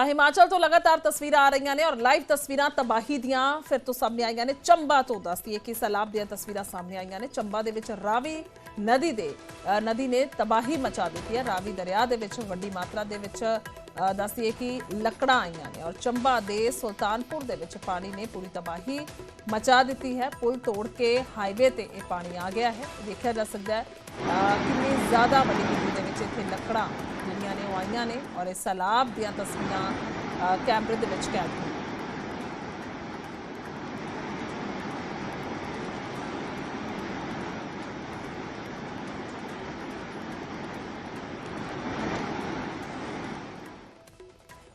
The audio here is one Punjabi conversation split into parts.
ਤਾਂ ਹਿਮਾਚਲ ਤੋਂ ਲਗਾਤਾਰ ਤਸਵੀਰਾਂ ਆ ਰਹੀਆਂ ਨੇ ਔਰ ਲਾਈਵ ਤਸਵੀਰਾਂ ਤਬਾਹੀ ਦੀਆਂ ਫਿਰ ਤੋਂ ਸਾਹਮਣੇ ਆਈਆਂ ਨੇ ਚੰਬਾ ਤੋਂ ਦੱਸਦੀ ਹੈ ਕਿ ਸੈਲਾਬ ਦੀਆਂ ਤਸਵੀਰਾਂ ਸਾਹਮਣੇ ਆਈਆਂ ਨੇ। ਚੰਬਾ ਦੇ ਵਿੱਚ ਰਾਵੀ ਨਦੀ ਦੇ ਨਦੀ ਨੇ ਤਬਾਹੀ ਮਚਾ ਦਿੱਤੀ ਹੈ। ਰਾਵੀ ਦਰਿਆ ਦੇ ਵਿੱਚ ਵੱਡੀ ਮਾਤਰਾ ਦੇ ਵਿੱਚ ਅ, ਦੱਸਦੀ ਹੈ ਕਿ ਲੱਕੜਾਂ ਆਈਆਂ ਨੇ ਔਰ ਚੰਬਾ ਦੇ ਸੁਲਤਾਨਪੁਰ ਦੇ ਵਿੱਚ ਪਾਣੀ ਨੇ ਪੂਰੀ ਤਬਾਹੀ ਮਚਾ ਦਿੱਤੀ ਹੈ। ਪੁਲ ਤੋੜ ਕੇ ਹਾਈਵੇ ਤੇ ਇਹ ਪਾਣੀ ਆ ਗਿਆ ਹੈ। ਦੇਖਿਆ ਜਾ ਸਕਦਾ ਹੈ ਕਿੰਨੀ ਜ਼ਿਆਦਾ ਵੱਡੀ ਗਿਣਤੀ ਦੇ ਵਿੱਚ ਇੱਥੇ ਲੱਕੜਾਂ ਜਿਹੜੀਆਂ ਨੇ ਉਹ ਆਈਆਂ ਨੇ ਔਰ ਇਹ ਸੈਲਾਬ ਦੀਆਂ ਤਸਵੀਰਾਂ ਕੈਮਰੇ ਦੇ ਵਿੱਚ ਕੈਦ ਹੋਈਆਂ।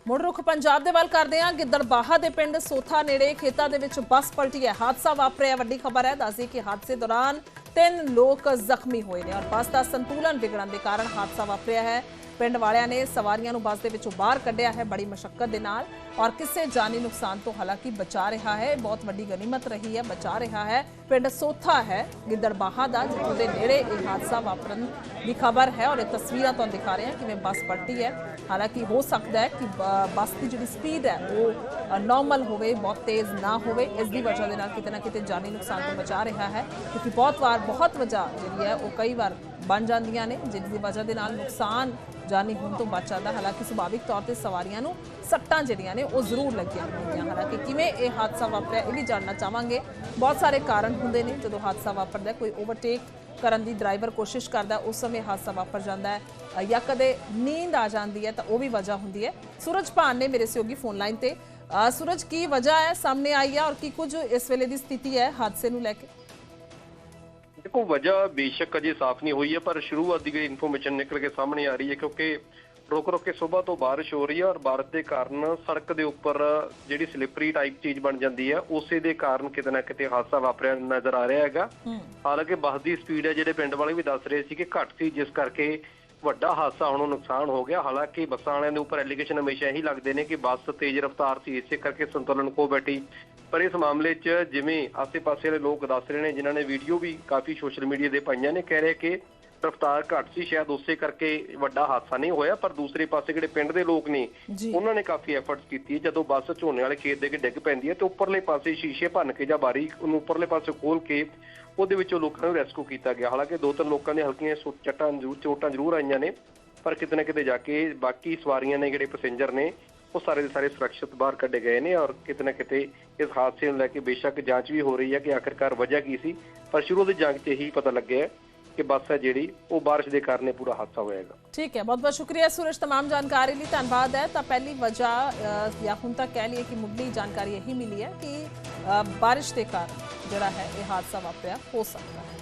ਮੁੜ ਰੁਖ ਪੰਜਾਬ ਦੇ ਵੱਲ ਕਰਦੇ ਹਾਂ। ਗਿੱਦੜਬਾਹਾ ਦੇ ਪਿੰਡ ਸੋਥਾ ਨੇੜੇ ਖੇਤਾਂ ਦੇ ਵਿੱਚ ਬੱਸ ਪਲਟੀ ਹੈ। ਹਾਦਸਾ ਵਾਪਰਿਆ। ਵੱਡੀ ਖਬਰ ਹੈ, ਦੱਸਦੀ ਕਿ ਹਾਦਸੇ ਦੌਰਾਨ ਤਿੰਨ ਲੋਕ ਜ਼ਖਮੀ ਹੋਏ ਨੇ ਔਰ ਬੱਸ ਦਾ ਸੰਤੁਲਨ ਵਿਗੜਨ ਦੇ ਕਾਰਨ ਹਾਦਸਾ ਵਾਪਰਿਆ ਹੈ। ਪਿੰਡ ਵਾਲਿਆਂ ਨੇ ਸਵਾਰੀਆਂ ਨੂੰ ਬੱਸ ਦੇ ਵਿੱਚੋਂ ਬਾਹਰ ਕੱਢਿਆ ਹੈ ਬੜੀ ਮਸ਼ੱਕਤ ਦੇ ਨਾਲ ਔਰ ਕਿਸੇ ਜਾਨੀ ਨੁਕਸਾਨ ਤੋਂ ਹਾਲਾਂਕਿ ਬਚਾ ਰਿਹਾ ਹੈ। ਬਹੁਤ ਵੱਡੀ ਗਨੀਮਤ ਰਹੀ ਹੈ, ਬਚਾ ਰਿਹਾ ਹੈ। ਪਿੰਡ ਸੋਥਾ ਹੈ, ਗਿੱਦੜਬਾਹਾ ਦਾ, ਜਿੱਥੋਂ ਦੇ ਨੇੜੇ ਇਹ ਹਾਦਸਾ ਵਾਪਰਨ ਦੀ ਖਬਰ ਹੈ ਔਰ ਇਹ ਤਸਵੀਰਾਂ ਤੁਹਾਨੂੰ ਦਿਖਾ ਰਹੇ ਹਾਂ ਕਿਵੇਂ ਬੱਸ ਪਲਟੀ ਹੈ। ਹਾਲਾਂਕਿ ਹੋ ਸਕਦਾ ਹੈ ਕਿ ਬ- ਬੱਸ ਦੀ ਜਿਹੜੀ ਸਪੀਡ ਹੈ ਉਹ ਨਾਰਮਲ ਹੋਵੇ, ਬਹੁਤ ਤੇਜ਼ ਨਾ ਹੋਵੇ। ਇਸ ਦੀ ਵਜ੍ਹਾ ਦੇ ਨਾਲ ਕਿਤੇ ਨਾ ਕਿਤੇ ਜਾਨੀ ਨੁਕਸਾਨ ਤੋਂ ਬਚਾ ਰਿਹਾ ਹੈ ਕਿਉਂਕਿ ਬਹੁਤ ਵਾਰ, ਬਹੁਤ ਵਜ੍ਹਾ ਜਿਹੜੀ ਹੈ ਉਹ ਕਈ ਵਾਰ ਬਣ ਜਾਂਦੀਆਂ ਨੇ, ਜਿਸ ਦੀ ਵਜ੍ਹਾ ਦੇ ਨਾਲ ਨੁਕਸਾਨ ਜਾਨੀ ਹੋਣ ਤੋਂ ਬਚ ਜਾਂਦਾ। ਹਾਲਾਂਕਿ ਸੁਭਾਵਿਕ ਤੌਰ ਤੇ ਸਵਾਰੀਆਂ ਨੂੰ ਸੱਟਾਂ ਜਿਹੜੀਆਂ ਨੇ, ਉਹ ਜ਼ਰੂਰ ਲੱਗੀਆਂ ਹੁੰਦੀਆਂ ਹਾਲਾਂਕਿ ਕਿਵੇਂ ਇਹ ਹਾਦਸਾ ਵਾਪਰਿਆ, ਇਹ ਵੀ ਜਾਣਨਾ ਚਾਹਾਂਗੇ। ਬਹੁਤ ਸਾਰੇ ਕਾਰਨ ਹੁੰਦੇ ਨੇ, ਜਦੋਂ ਹਾਦਸਾ ਵਾਪਰਦਾ ਕੋਈ ਓਵਰਟੇਕ ਕਰਨ ਦੀ ਡਰਾਈਵਰ ਕੋਸ਼ਿਸ਼ ਕਰਦਾ, ਉਸ ਸਮੇਂ ਹਾਦਸਾ ਵਾਪਰ ਜਾਂਦਾ ਹੈ। ਜਾਂ ਕਦੇ ਨੀਂਦ ਆ ਜਾਂਦੀ ਹੈ, ਤਾਂ ਉਹ ਵੀ ਵਜ੍ਹਾ ਹੁੰਦੀ ਹੈ। ਸੂਰਜ ਭਾਨ ਨੇ ਮੇਰੇ ਸਹਿਯੋਗੀ ਫੋਨ ਲਾਈਨ ਤੇ। ਸੂਰਜ, ਕੀ ਵਜ੍ਹਾ ਹੈ? ਸਾਹਮਣੇ ਆਈ ਹੈ ਔਰ ਕੀ ਕੁਝ ਇਸ ਵੇਲੇ ਦੀ ਸਥਿਤੀ ਹੈ ਹਾਦਸੇ ਨੂੰ ਲੈ ਕੇ? ਦੇਖੋ ਵਜ੍ਹਾ ਬੇਸ਼ੱਕ ਅਜੇ ਸਾਫ਼ ਨਹੀਂ ਹੋਈ ਹੈ ਪਰ ਸ਼ੁਰੂਆਤ ਦੀ ਜਿਹੜੀ ਇਨਫੋਰਮੇਸ਼ਨ ਨਿਕਲ ਕੇ ਸਾਹਮਣੇ ਆ ਰਹੀ ਹੈ ਕਿਉਂਕਿ ਰੁਕ ਰੁਕ ਕੇ ਸਵੇਰ ਤੋਂ ਬਾਰਿਸ਼ ਹੋ ਰਹੀ ਹੈ ਔਰ ਬਾਰਿਸ਼ ਦੇ ਕਾਰਨ ਸੜਕ ਦੇ ਉੱਪਰ ਜਿਹੜੀ ਸਲਿੱਪਰੀ ਟਾਈਪ ਚੀਜ਼ ਬਣ ਜਾਂਦੀ ਹੈ ਉਸੇ ਦੇ ਕਾਰਨ ਕਿਤੇ ਨਾ ਕਿਤੇ ਹਾਦਸਾ ਵਾਪਰਿਆ ਨਜ਼ਰ ਆ ਰਿਹਾ ਹੈਗਾ। ਹਾਲਾਂਕਿ ਬੱਸ ਦੀ ਸਪੀਡ ਹੈ ਜਿਹੜੇ ਪਿੰਡ ਵਾਲੇ ਵੀ ਦੱਸ ਰਹੇ ਸੀ ਕਿ ਘੱਟ ਸੀ ਜਿਸ ਕਰਕੇ ਵੱਡਾ ਹਾਦਸਾ ਹੋਣੋਂ ਨੁਕਸਾਨ ਹੋ ਗਿਆ। ਹਾਲਾਂਕਿ ਬੱਸਾਂ ਵਾਲਿਆਂ ਦੇ ਉੱਪਰ ਐਲੀਗੇਸ਼ਨ ਹਮੇਸ਼ਾ ਇਹੀ ਲੱਗਦੇ ਨੇ ਕਿ ਬੱਸ ਤੇਜ਼ ਰਫ਼ਤਾਰ ਸੀ, ਇਸੇ ਕਰਕੇ ਸੰਤੁਲਨ ਕੋ ਬੈਠੀ। ਪਰ ਇਸ ਮਾਮਲੇ 'ਚ ਜਿਵੇਂ ਆਸੇ-ਪਾਸੇ ਵਾਲੇ ਲੋਕ ਦੱਸ ਰਹੇ ਨੇ, ਜਿਨ੍ਹਾਂ ਨੇ ਵੀਡੀਓ ਵੀ ਕਾਫੀ ਸੋਸ਼ਲ ਮੀਡੀਆ ਤੇ ਪਾਈਆਂ ਨੇ, ਕਹਿ ਰਹੇ ਕਿ ਰਫ਼ਤਾਰ ਘੱਟ ਸੀ ਸ਼ਾਇਦ ਉਸੇ ਕਰਕੇ ਵੱਡਾ ਹਾਦਸਾ ਨਹੀਂ ਹੋਇਆ ਪਰ ਦੂਸਰੇ ਪਾਸੇ ਜਿਹੜੇ ਪਿੰਡ ਦੇ ਲੋਕ ਨੇ ਉਹਨਾਂ ਨੇ ਕਾਫੀ ਐਫਰਟਸ ਕੀਤੀ ਜਦੋਂ ਬੱਸ ਝੋਨੇ ਵਾਲੇ ਖੇਤ ਦੇ ਕੇ ਡਿੱਗ ਪੈਂਦੀ ਹੈ ਤੇ ਉੱਪਰਲੇ ਪਾਸੇ ਸ਼ੀਸ਼ੇ ਭੰਨ ਕੇ ਜਾਂ ਬਾਰੀ ਉਹਨੂੰ ਉੱਪਰਲੇ ਪਾਸੇ ਖੋਲ ਕੇ ਉਹਦੇ ਵਿੱਚੋਂ ਲੋਕਾਂ ਨੂੰ ਰੈਸਕਿਊ ਕੀਤਾ ਗਿਆ। ਹਾਲਾਂਕਿ ਦੋ ਤਿੰਨ ਲੋਕਾਂ ਦੇ ਹਲਕੀਆਂ ਚੱਟਾਂ ਜ਼ਰੂਰ ਚੋਟਾਂ ਜ਼ਰੂਰ ਆਈਆਂ ਨੇ ਪਰ ਕਿਤੇ ਨਾ ਕਿਤੇ ਜਾ ਕੇ ਬਾਕੀ ਸਵਾਰੀਆਂ ਨੇ ਜਿਹੜੇ ਪੈਸੇਂਜਰ ਨੇ ਉਹ ਸਾਰੇ ਦੇ ਸਾਰੇ ਸੁਰੱਖਿਅਤ ਬਾਹਰ ਕੱਢੇ ਗਏ ਨੇ ਔਰ ਕਿਤੇ ਨਾ ਕਿਤੇ ਇਸ ਹਾਦਸੇ ਨੂੰ ਲੈ ਕੇ ਬੇਸ਼ੱਕ ਜਾਂਚ ਵੀ ਹੋ ਰਹੀ ਹੈ ਕਿ ਆਖਿਰਕਾਰ ਵਜ੍ਹਾ ਕੀ ਸੀ ਪਰ ਸ਼ੁਰੂ ਦੀ ਜਾਂਚ 'ਚ ਇਹੀ ਪਤਾ ਲੱਗਿਆ ਹੈ। ਕਿ ਬੱਸ ਹੈ ਜਿਹੜੀ ਉਹ ਬਾਰਿਸ਼ ਦੇ ਕਾਰਨ ਇਹ ਪੂਰਾ ਹਾਦਸਾ ਹੋਇਆਗਾ ਠੀਕ ਹੈ ਬਹੁਤ ਬਹੁਤ ਸ਼ੁਕਰੀਆ ਸੂਰਜ तमाम ਜਾਣਕਾਰੀ ਲਈ ਧੰਨਵਾਦ ਹੈ ਤਾਂ ਪਹਿਲੀ ਵਜ੍ਹਾ ਅ, ਜਾਂ ਹੁਣ ਤੱਕ ਕਹਿ ਲਈਏ ਕਿ ਮੁੱਢਲੀ ਜਾਣਕਾਰੀ ਇਹੀ ਮਿਲੀ ਹੈ ਕਿ ਅ, ਬਾਰਿਸ਼ ਦੇ ਕਾਰਨ ਜਿਹੜਾ ਹੈ ਇਹ ਹਾਦਸਾ ਵਾਪਰਿਆ ਹੋ ਸਕਦਾ ਹੈ